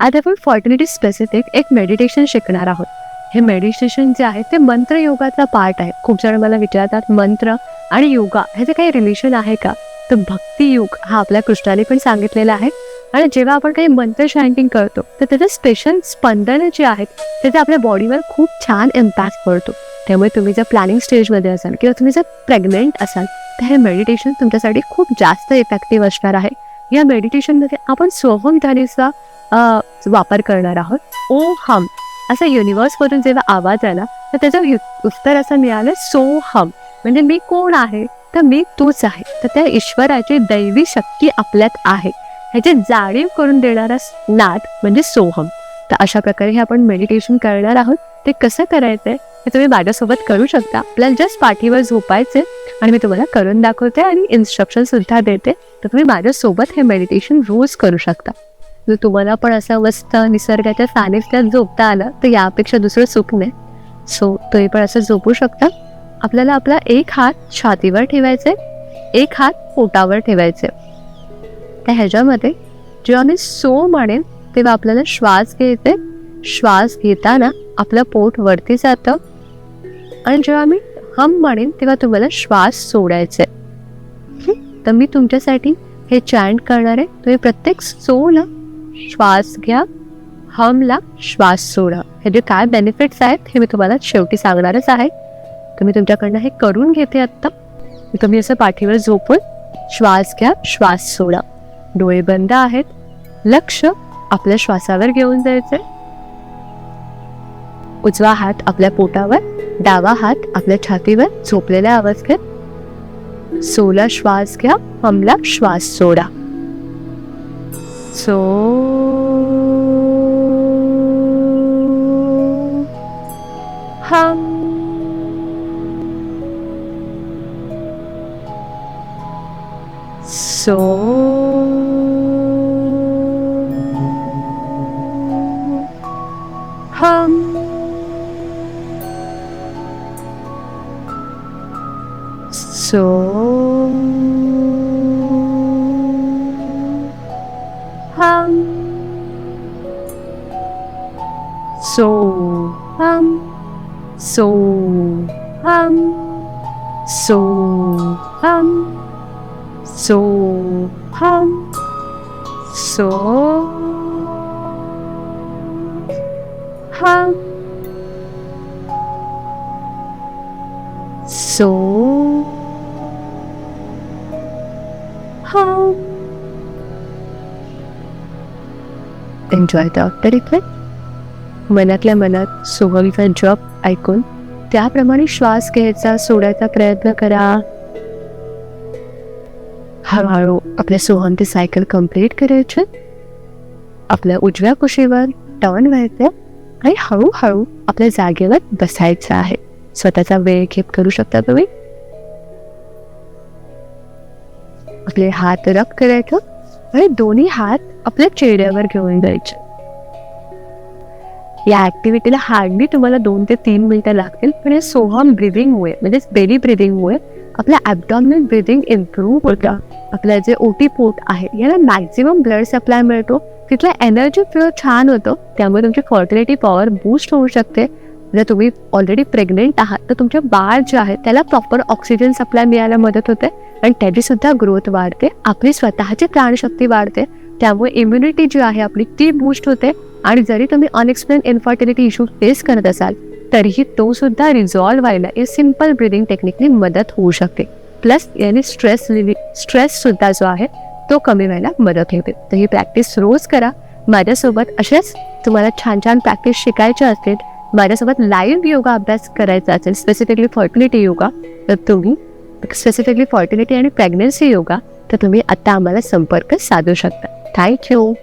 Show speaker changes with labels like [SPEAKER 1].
[SPEAKER 1] आता आपण fertility specific एक मेडिटेशन शिकणार आहोत. हे मेडिटेशन जे आहे ते मंत्र योगाचा पार्ट आहे. खूप जण मला विचारतात मंत्र आणि योगा ह्याचे काही रिलेशन आहे का? तर भक्ती योग हा आपल्या कृष्णाने पण सांगितलेला आहे. आणि जेव्हा आपण काही मंत्र शायटिंग करतो तर त्याचं स्पेशल स्पंदनं जे आहेत त्याचा आपल्या बॉडीवर खूप छान इम्पॅक्ट पडतो. त्यामुळे तुम्ही जर प्लॅनिंग स्टेजमध्ये असाल किंवा तुम्ही जर प्रेग्नेंट असाल तर हे मेडिटेशन तुमच्यासाठी खूप जास्त इफेक्टिव्ह असणार आहे. या मेडिटेशनमध्ये आपण सोहम ध्वनीचा वापर करणार आहोत. ओ हम. असा युनिवर्समधून जेव्हा आवाज आला तर त्याचं उत्तर असं मिळालं सो हम. म्हणजे मी कोण आहे? तर मी तूच आहे. तर त्या ईश्वराची दैवी शक्ती आपल्यात आहे. ह्याची जाणीव करून देणारा नाद म्हणजे सोहम तर अशा प्रकारे हे आपण मेडिटेशन करणार आहोत. ते कसं करायचंय हे तुम्ही माझ्यासोबत करू शकता. आपल्याला जस्ट पाठीवर झोपायचे आणि मी तुम्हाला करून दाखवते आणि इन्स्ट्रक्शन सुद्धा देते. तर तुम्ही माझ्यासोबत हे मेडिटेशन रोज करू शकता. जर तुम्हाला पण असं मस्त निसर्गाच्या सानिध्यात झोपता आलं तर यापेक्षा दुसरं सुख नाही. सो तुम्ही पण असं झोपू शकता. आपल्याला आपला एक हात छातीवर ठेवायचे एक हात पोटावर ठेवायचे त्या ह्याच्यामध्ये जेव्हा मी सो म्हणेन तेव्हा आपल्याला श्वास घ्यायचे श्वास घेताना आपलं पोट वरती जातं. आणि जेव्हा मी हम म्हणेन तेव्हा तुम्हाला श्वास सोडायचा आहे तर मी तुमच्यासाठी हे चॅन्ट करणार आहे. तुम्ही प्रत्येक सोला श्वास घ्या. हमला श्वास सोडा. ह्याचे काय बेनिफिट्स आहेत हे मी तुम्हाला शेवटी सांगणारच आहे. तुम्ही तुमच्याकडनं हे करून घेते आत्ता. तुम्ही असं पाठीवर झोपून श्वास घ्या श्वास सोडा. डोळे बंद आहेत. लक्ष आपल्या श्वासावर घेऊन जायचे उजवा हात आपल्या पोटावर डावा हात आपल्या छातीवर झोपलेल्या अवस्थेत. सोला श्वास घ्या हमला श्वास सोडा. so hum. So hum. So. hum. So hum. So hum. So hum. So hum. So hum. So hum. Enjoy the after effect मनातल्या मनात सोहमचा जॉब ऐकून त्याप्रमाणे श्वास घ्यायचा सोडायचा प्रयत्न करा. हळूहळू आपल्या सोहम ते सायकल कंप्लीट करायचे. आपल्या उजव्या कुशीवर टर्न व्हायचं आणि हळूहळू आपल्या जागेवर बसायचं आहे. स्वतःचा वेळ खेप करू शकता तुम्ही. आपले हात रब करायचं. आणि दोन्ही हात आपल्या चेहऱ्यावर घेऊन जायचे. या ऍक्टिव्हिटीला हार्डली तुम्हाला दोन ते तीन मिनिटं लागतील पण हे सोहम ब्रिदिंगमुळे म्हणजे बेली ब्रिदिंगमुळे आपल्या ॲबडॉमिनल ब्रिदिंग इम्प्रूव्ह होतं. आपलं जे ओटी पोट आहे याला मॅक्झिमम ब्लड सप्लाय मिळतो. तिथलं एनर्जी फ्लो छान होतं. त्यामुळे तुमची फर्टिलिटी पॉवर बूस्ट होऊ शकते. जर तुम्ही ऑलरेडी प्रेग्नेंट आहात तर तुमच्या बाळ जे आहे त्याला प्रॉपर ऑक्सिजन सप्लाय मिळायला मदत होते आणि त्याची सुद्धा ग्रोथ वाढते. आपली स्वतःची प्राणशक्ती वाढते. त्यामुळे इम्युनिटी जी आहे आपली ती बूस्ट होते. आणि जरी तुम्ही अनएक्सप्लेन इन्फर्टिलिटी इश्यू फेस करत असाल तरीही तो सुद्धा रिझॉल्व्ह व्हायला या सिंपल ब्रिदिंग टेक्निकनी मदत होऊ शकते. प्लस याने स्ट्रेस स्ट्रेस सुद्धा जो आहे तो कमी व्हायला मदत होते. तर ही प्रॅक्टिस रोज करा. माझ्यासोबत असेच तुम्हाला छान छान प्रॅक्टिस शिकायच्या असतील माझ्यासोबत लाईव्ह योगा अभ्यास करायचा असेल स्पेसिफिकली फर्टिलिटी योगा तर तुम्ही स्पेसिफिकली फर्टिलिटी आणि प्रेग्नन्सी योगा तर तुम्ही आत्ता आम्हाला संपर्क साधू शकता. थँक्यू